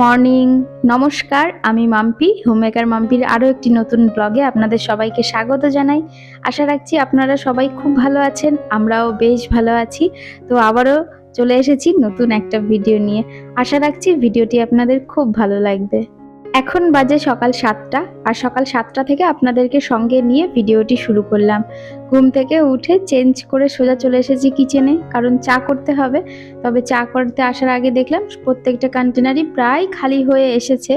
Morning. নমস্কার, আমি Mampi, homemaker মাম্পির আরও একটি নতুন ব্লগে আপনাদের সবাইকে স্বাগত জানাই। আশা রাখছি আপনারা সবাই খুব ভালো আছেন, আমরাও বেশ ভালো আছি। তো আবারও চলে এসেছি নতুন একটা ভিডিও নিয়ে। আশা রাখছি ভিডিওটি আপনাদের খুব ভালো লাগবে। এখন বাজে সকাল সাতটা, আর সকাল সাতটা থেকে আপনাদেরকে সঙ্গে নিয়ে ভিডিওটি শুরু করলাম। ঘুম থেকে উঠে চেঞ্জ করে সোজা চলে এসেছি কিচেনে, কারণ চা করতে হবে। তবে চা করতে আসার আগে দেখলাম প্রত্যেকটা কন্টেনারই প্রায় খালি হয়ে এসেছে।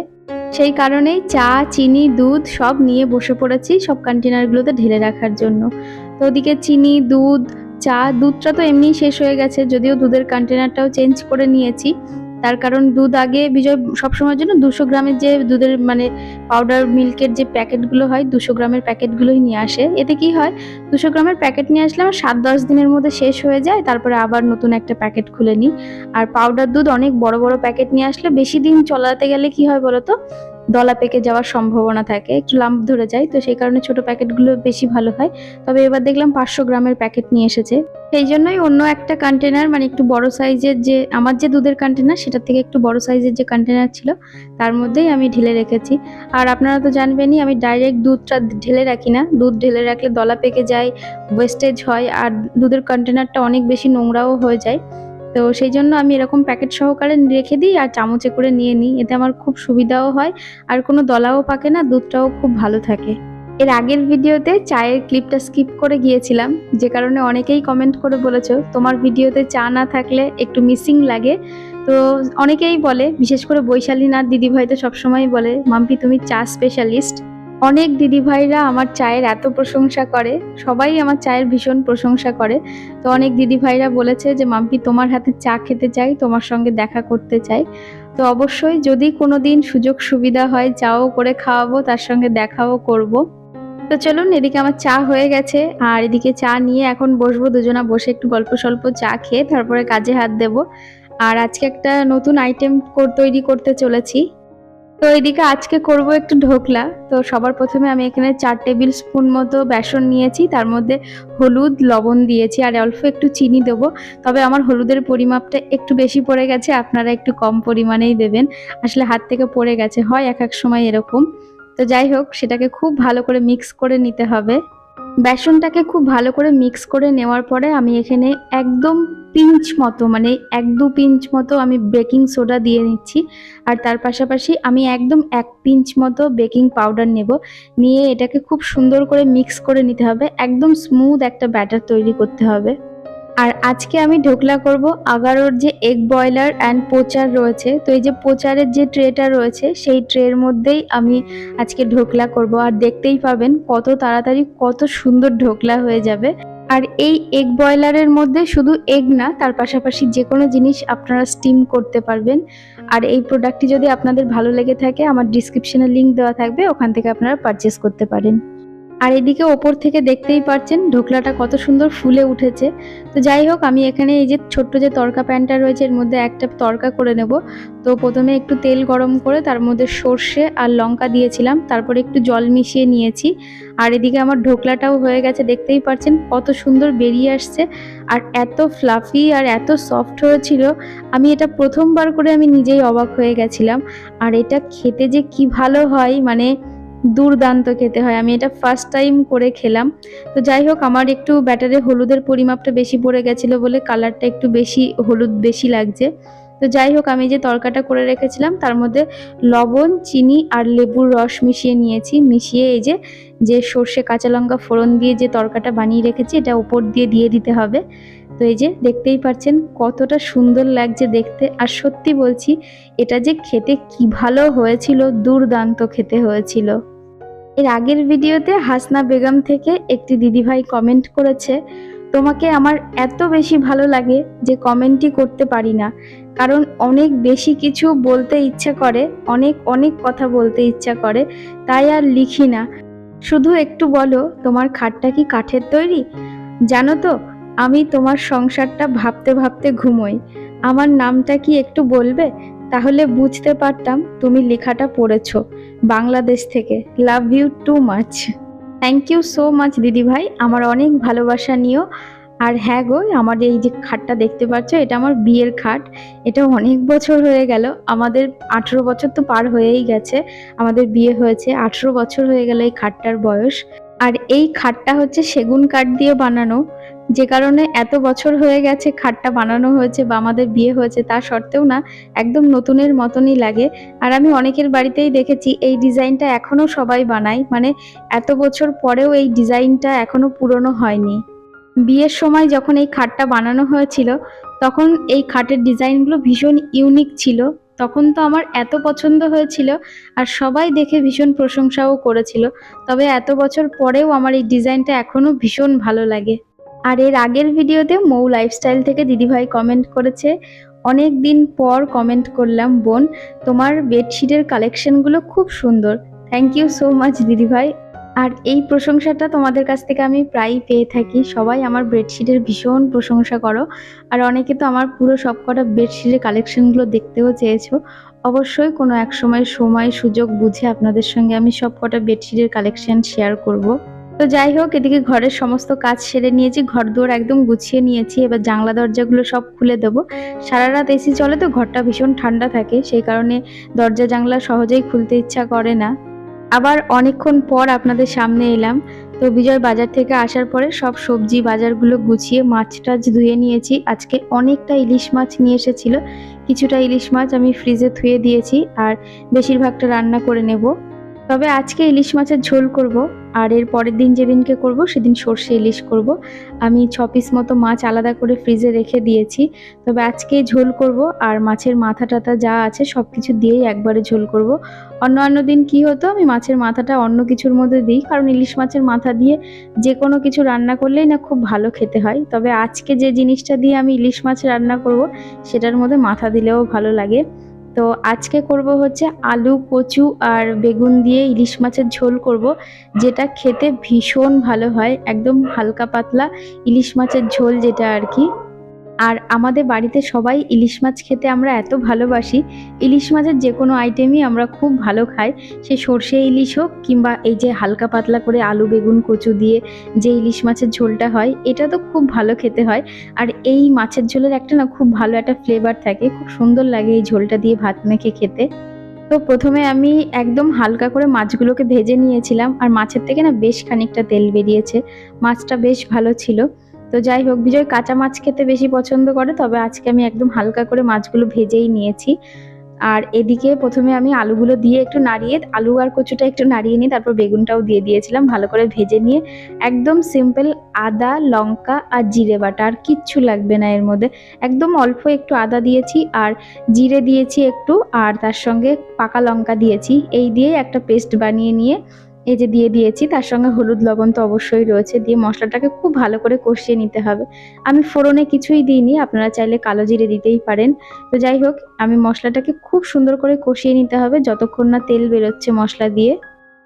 সেই কারণেই চা, চিনি, দুধ সব নিয়ে বসে পড়েছি সব কন্টেনারগুলোতে ঢেলে রাখার জন্য। তো ওদিকে চিনি, দুধ, চা, দুধটা তো এমনি শেষ হয়ে গেছে, যদিও দুধের কন্টেনারটাও চেঞ্জ করে নিয়েছি। তার কারণ দুধ আগে বিজয় সবসময়ের জন্য দুশো গ্রামের যে দুধের মানে পাউডার মিল্কের যে প্যাকেটগুলো হয়, দুশো গ্রামের প্যাকেটগুলোই নিয়ে আসে। এতে কি হয়? দুশো গ্রামের প্যাকেট নিয়ে আসলে আমার সাত দশ দিনের মধ্যে শেষ হয়ে যায়, তারপরে আবার নতুন একটা প্যাকেট খুলে নিই। আর পাউডার দুধ অনেক বড় বড় প্যাকেট নিয়ে আসলে বেশি দিন চলাতে গেলে কি হয় বলতো? দলা পেকে যাওয়ার সম্ভাবনা থাকে, একটু লাম্প ধরে যায়, তো সেই কারণে ছোট প্যাকেটগুলো বেশি ভালো হয়। তবে এবার দেখলাম পাঁচশো গ্রামের প্যাকেট নিয়ে এসেছে। সেই জন্যই অন্য একটা কন্টেনার মানে একটু বড় সাইজের যে, আমার যে দুধের কন্টেনার সেটার থেকে একটু বড় সাইজের যে কন্টেনার ছিল, তার মধ্যেই আমি ঢেলে রেখেছি। আর আপনারা তো জানবেনই, আমি ডাইরেক্ট দুধটা ঢেলে রাখি না। দুধ ঢেলে রাখলে দলা পেকে যায় ওয়েস্টেজ হয়, আর দুধের কন্টেনারটা অনেক বেশি নোংরাও হয়ে যায়। তো সেই জন্য আমি এরকম প্যাকেট সহকারে রেখে দিই আর চামচে করে নিয়ে নিই। এতে আমার খুব সুবিধাও হয় আর কোনো দলাও পাকে না, দুধটাও খুব ভালো থাকে। এর আগের ভিডিওতে চায়ের ক্লিপটা স্কিপ করে গিয়েছিলাম, যে কারণে অনেকেই কমেন্ট করে বলেছ, তোমার ভিডিওতে চা না থাকলে একটু মিসিং লাগে। তো অনেকেই বলে, বিশেষ করে বৈশালী নাথ দিদিভাই তো সবসময় বলে, মাম্পি তুমি চা স্পেশালিস্ট অনেক দিদিভাইরা আমার চায়ের এত প্রশংসা করে, সবাই আমার চায়ের ভীষণ প্রশংসা করে। তো অনেক দিদিভাইরা বলেছে যে, মাম্পি, তোমার হাতে চা খেতে চাই, তোমার সঙ্গে দেখা করতে চাই। তো অবশ্যই যদি কোনো দিন সুযোগ সুবিধা হয়, চাও করে খাওয়াবো, তার সঙ্গে দেখাও করব। তো চলুন, এদিকে আমার চা হয়ে গেছে। আর এদিকে চা নিয়ে এখন বসবো, দুজনা বসে একটু গল্প স্বল্প চা খেয়ে তারপরে কাজে হাত দেব। আর আজকে একটা নতুন আইটেম তৈরি করতে চলেছি। তো এদিকে আজকে করব একটু ঢোকলা। তো সবার প্রথমে আমি এখানে চার টেবিল স্পুন মতো বেসন নিয়েছি, তার মধ্যে হলুদ, লবণ দিয়েছি, আর অল্প একটু চিনি দেব। তবে আমার হলুদের পরিমাপটা একটু বেশি পড়ে গেছে, আপনারা একটু কম পরিমাণেই দেবেন। আসলে হাত থেকে পড়ে গেছে, হয় এক এক সময় এরকম। তো যাই হোক, সেটাকে খুব ভালো করে মিক্স করে নিতে হবে। বেসনটাকে খুব ভালো করে মিক্স করে নেওয়ার পরে আমি এখানে একদম পিঞ্চ মতো মানে এক দু পিঞ্চ মতো আমি বেকিং সোডা দিয়ে নিচ্ছি। আর তার পাশাপাশি আমি একদম এক পিঞ্চ মতো বেকিং পাউডার নেব। নিয়ে এটাকে খুব সুন্দর করে মিক্স করে নিতে হবে। একদম স্মুথ একটা ব্যাটার তৈরি করতে হবে। আর আজকে আমি ঢোকলা করব আগারোর যে এগ বয়লার অ্যান্ড পোচার রয়েছে। তো এই যে পোচারের যে ট্রেটা রয়েছে, সেই ট্রের মধ্যেই আমি আজকে ঢোকলা করব। আর দেখতেই পাবেন কত তাড়াতাড়ি কত সুন্দর ঢোকলা হয়ে যাবে। আর এই এগ বয়লারের মধ্যে শুধু এগ না, তার পাশাপাশি যে কোনো জিনিস আপনারা স্টিম করতে পারবেন। আর এই প্রোডাক্টটি যদি আপনাদের ভালো লেগে থাকে, আমার ডিসক্রিপশনে লিঙ্ক দেওয়া থাকবে, ওখান থেকে আপনারা পারচেস করতে পারেন। আর এদিকে ওপর থেকে দেখতেই পারছেন ঢোকলাটা কত সুন্দর ফুলে উঠেছে। তো যাই হোক, আমি এখানে এই যে ছোট্ট যে তরকা প্যানটা রয়েছে, এর মধ্যে একটা তরকা করে নেব। তো প্রথমে একটু তেল গরম করে তার মধ্যে সর্ষে আর লঙ্কা দিয়েছিলাম, তারপরে একটু জল মিশিয়ে নিয়েছি। আর এদিকে আমার ঢোকলাটাও হয়ে গেছে, দেখতেই পাচ্ছেন কত সুন্দর বেরিয়ে আসছে। আর এত ফ্লাফি আর এত সফট হয়েছিল, আমি এটা প্রথমবার করে আমি নিজেই অবাক হয়ে গেছিলাম। আর এটা খেতে যে কি ভালো হয় মানে দুর্দান্ত খেতে হয়। আমি এটা ফার্স্ট টাইম করে খেলাম। তো যাই হোক, আমার একটু ব্যাটারে হলুদের পরিমাপটা বেশি পড়ে গেছিল বলে কালারটা একটু বেশি, হলুদ বেশি লাগছে। তো যাই হোক, আমি যে তরকাটা করে রেখেছিলাম, তার মধ্যে লবণ, চিনি আর লেবুর রস মিশিয়ে নিয়েছি। মিশিয়ে এই যে যে সর্ষে কাঁচা লঙ্কা ফোড়ন দিয়ে যে তরকাটা বানিয়ে রেখেছি, এটা উপর দিয়ে দিয়ে দিতে হবে। তো এই যে, দেখতেই পাচ্ছেন কতটা সুন্দর লাগছে দেখতে। আর সত্যি বলছি, এটা যে খেতে কি ভালো হয়েছিল, দুর্দান্ত খেতে হয়েছিল। এর আগের ভিডিওতে হাসনা বেগম থেকে একটি দিদিভাই কমেন্ট করেছে, তোমাকে আমার এত বেশি ভালো লাগে যে কমেন্টই করতে পারি না। কারণ অনেক বেশি কিছু বলতে ইচ্ছা করে, অনেক অনেক কথা বলতে ইচ্ছা করে, তাই আর লিখি না। শুধু একটু বলো, তোমার খাটটা কি কাঠের তৈরি? জানো তো, আমি তোমার সংসারটা ভাবতে ভাবতে ঘুমোই। আমার নামটা কি একটু বলবে? তাহলে বুঝতে পারতাম তুমি লেখাটা পড়েছো। বাংলাদেশ থেকে। Love you too much. Thank you so much দিদি ভাই আমার অনেক ভালোবাসা নিও। আর হ্যাঁ গো, আমার এই যে খাটটা দেখতে পাচ্ছ, এটা আমার বিয়ের খাট। এটা অনেক বছর হয়ে গেল। আমাদের আঠেরো বছর তো পার হয়েই গেছে। আমাদের বিয়ে হয়েছে। আঠেরো বছর হয়ে গেল এই খাটটার বয়স। আর এই খাটটা হচ্ছে সেগুন কাঠ দিয়ে বানানো। যে কারণে এত বছর হয়ে গেছে খাটটা বানানো হয়েছে বা আমাদের বিয়ে হয়েছে, তা সত্ত্বেও না একদম নতুনের মতনই লাগে। আর আমি অনেকের বাড়িতেই দেখেছি এই ডিজাইনটা এখনও সবাই বানায় মানে এত বছর পরেও এই ডিজাইনটা এখনও পুরনো হয়নি। বিয়ের সময় যখন এই খাটটা বানানো হয়েছিল, তখন এই খাটের ডিজাইনগুলো ভীষণ ইউনিক ছিল। তখন তো আমার এত পছন্দ হয়েছিল আর সবাই দেখে ভীষণ প্রশংসাও করেছিল। তবে এত বছর পরেও আমার এই ডিজাইনটা এখনও ভীষণ ভালো লাগে। আর এর আগের ভিডিওতে মৌ লাইফস্টাইল থেকে দিদিভাই কমেন্ট করেছে। অনেক দিন পর কমেন্ট করলাম, বোন, তোমার বেডশিটের কালেকশনগুলো খুব সুন্দর। থ্যাংক ইউ সো মাচ দিদিভাই। আর এই প্রশংসাটা তোমাদের কাছ থেকে আমি প্রায়ই পেয়ে থাকি। সবাই আমার বেডশিটের ভীষণ প্রশংসা করো। আর অনেকে তো আমার পুরো সবকটা বেডশিটের কালেকশনগুলো দেখতেও চেয়েছো। অবশ্যই কোনো এক সময় সময়, সুযোগ বুঝে আপনাদের সঙ্গে আমি সবকটা বেডশিটের কালেকশন শেয়ার করব। তো যাই হোক, এদিকে ঘরের সমস্ত কাজ সেরে নিয়েছি ঘর দুয়ার একদম গুছিয়ে নিয়েছি। এবার জানলা, দরজাগুলো সব খুলে দেবো। সারা রাত এসি চলে তো, ঘরটা ভীষণ ঠান্ডা থাকে, সেই কারণে দরজা, জানলা সহজেই খুলতে ইচ্ছা করে না। আবার অনেকক্ষণ পর আপনাদের সামনে এলাম। তো বিজয় বাজার থেকে আসার পরে সব সবজি বাজারগুলো গুছিয়ে মাছ টাছ ধুয়ে নিয়েছি। আজকে অনেকটা ইলিশ মাছ নিয়ে এসেছিল। কিছুটা ইলিশ মাছ আমি ফ্রিজে ধুয়ে দিয়েছি, আর বেশিরভাগটা রান্না করে নেব। তবে আজকে ইলিশ মাছের ঝোল করব, আর এর পরের দিন যেদিনকে করব সেদিন সর্ষে ইলিশ করব। আমি ছ পিস মতো মাছ আলাদা করে ফ্রিজে রেখে দিয়েছি, তবে আজকে ঝোল করব আর মাছের মাথা টাথা যা আছে সব কিছু দিয়েই একবারে ঝোল করব। অন্য অন্য দিন কি হতো, আমি মাছের মাথাটা অন্য কিছুর মধ্যে দিই, কারণ ইলিশ মাছের মাথা দিয়ে যে কোনো কিছু রান্না করলেই না খুব ভালো খেতে হয়। তবে আজকে যে জিনিসটা দিয়ে আমি ইলিশ মাছ রান্না করব, সেটার মধ্যে মাথা দিলেও ভালো লাগে। তো আজকে করব হচ্ছে আলু, কচু আর বেগুন দিয়ে ইলিশ মাছের ঝোল করব, যেটা খেতে ভীষণ ভালো হয়, একদম হালকা পাতলা ইলিশ মাছের ঝোল যেটা আর কি। আর আমাদের বাড়িতে সবাই ইলিশ মাছ খেতে আমরা এত ভালোবাসি, ইলিশ মাছের যে কোনো আইটেমই আমরা খুব ভালো খাই। সে সর্ষে ইলিশ হোক কিংবা এই যে হালকা পাতলা করে আলু, বেগুন, কচু দিয়ে যে ইলিশ মাছের ঝোলটা হয়, এটা তো খুব ভালো খেতে হয়। আর এই মাছের ঝোলের একটা না খুব ভালো একটা ফ্লেভার থাকে, খুব সুন্দর লাগে এই ঝোলটা দিয়ে ভাত মেখে খেতে। তো প্রথমে আমি একদম হালকা করে মাছগুলোকে ভেজে নিয়েছিলাম, আর মাছের থেকে না বেশ খানিকটা তেল বেরিয়েছে। মাছটা বেশ ভালো ছিল। তো যাই হোক, বিজয় কাঁচা মাছ খেতে বেশি পছন্দ করে, তবে আজকে আমি একদম হালকা করে মাছগুলো ভেজেই নিয়েছি। আর এদিকে প্রথমে আমি আলুগুলো দিয়ে একটু নাড়িয়ে, আলু আর কচুটা একটু নাড়িয়ে নিয়ে তারপর বেগুনটাও দিয়ে দিয়েছিলাম, ভালো করে ভেজে নিয়ে। একদম সিম্পল আদা, লঙ্কা আর জিরে বাটা, আর কিচ্ছু লাগবে না এর মধ্যে। একদম অল্প একটু আদা দিয়েছি, আর জিরে দিয়েছি একটু, আর তার সঙ্গে পাকা লঙ্কা দিয়েছি। এই দিয়ে একটা পেস্ট বানিয়ে নিয়ে এই যে দিয়ে দিয়েছি, তার সঙ্গে হলুদ লবণ তো অবশ্যই রয়েছে, দিয়ে মশলাটাকে খুব ভালো করে কষিয়ে নিতে হবে। আমি ফোড়নে কিছুই দিইনি, আপনারা চাইলে কালো জিরে দিতেই পারেন। তো যাই হোক, আমি মশলাটাকে খুব সুন্দর করে কষিয়ে নিতে হবে, যতক্ষণ না তেল বেরোচ্ছে মশলা দিয়ে।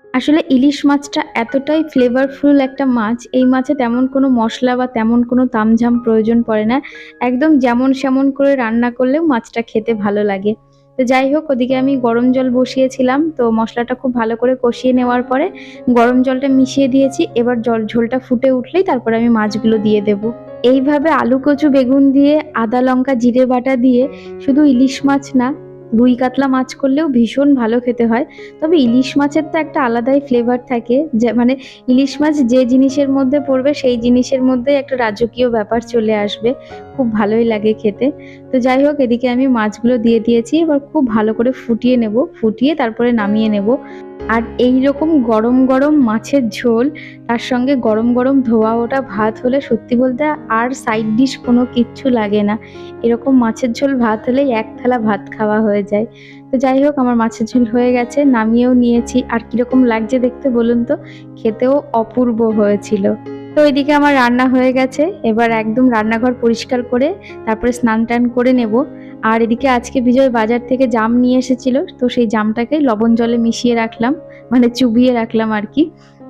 আসলে ইলিশ মাছটা এতটাই ফ্লেভারফুল একটা মাছ, এই মাছে তেমন কোনো মশলা বা তেমন কোনো তামঝাম প্রয়োজন পড়ে না। একদম যেমন সেমন করে রান্না করলেও মাছটা খেতে ভালো লাগে। তো যাই হোক, ওদিকে আমি গরম জল বসিয়েছিলাম। তো মশলাটা খুব ভালো করে কষিয়ে নেওয়ার পরে গরম জলটা মিশিয়ে দিয়েছি। এবার জল, ঝোলটা ফুটে উঠলেই তারপরে আমি মাছগুলো দিয়ে দেব। এইভাবে আলু, কচু, বেগুন দিয়ে আদা, লঙ্কা, জিরে বাটা দিয়ে শুধু ইলিশ মাছ না, রুই কাতলা মাছ করলেও ভীষণ ভালো খেতে হয়। তবে ইলিশ মাছের তো একটা আলাদাই ফ্লেভার থাকে। যে মানে ইলিশ মাছ যে জিনিসের মধ্যে পড়বে সেই জিনিসের মধ্যে একটা রাজকীয় ব্যাপার চলে আসবে। খুব ভালোই লাগে খেতে। তো যাই হোক, এদিকে আমি মাছগুলো দিয়ে দিয়েছি। এবার খুব ভালো করে ফুটিয়ে নেব। ফুটিয়ে তারপরে নামিয়ে নেব। আর এই রকম গরম গরম মাছের ঝোল, তার সঙ্গে গরম গরম ধোয়া ওটা ভাত হলে সত্যি বলতে আর সাইড ডিশ কোনো কিচ্ছু লাগে না। এরকম মাছের ঝোল ভাত হলেই এক থালা ভাত খাওয়া হয়ে যায়। তো যাই হোক, আমার মাছের ঝোল হয়ে গেছে, নামিয়েও নিয়েছি। আর কীরকম লাগছে দেখতে বলুন তো? খেতেও অপূর্ব হয়েছিল। তো এদিকে আমার রান্না হয়ে গেছে। এবার একদম রান্নাঘর পরিষ্কার করে তারপরে স্নান টান করে নেব। আর এদিকে আজকে বিজয় বাজার থেকে জাম নিয়ে এসেছিল, তো সেই জামটাকে লবণ জলে মিশিয়ে রাখলাম মানে চুবিয়ে রাখলাম আর কি।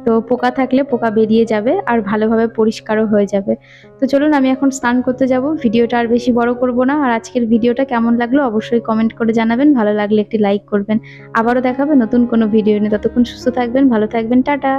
তো পোকা থাকলে পোকা বেরিয়ে যাবে আর ভালোভাবে পরিষ্কারও হয়ে যাবে। তো চলুন আমি এখন স্নান করতে যাব, ভিডিওটা আর বেশি বড় করব না। আর আজকের ভিডিওটা কেমন লাগল অবশ্যই কমেন্ট করে জানাবেন, ভালো লাগলে একটি লাইক করবেন। আবারও দেখাবে নতুন কোনো ভিডিও নিয়ে। ততক্ষণ সুস্থ থাকবেন, ভালো থাকবেন, টাটা।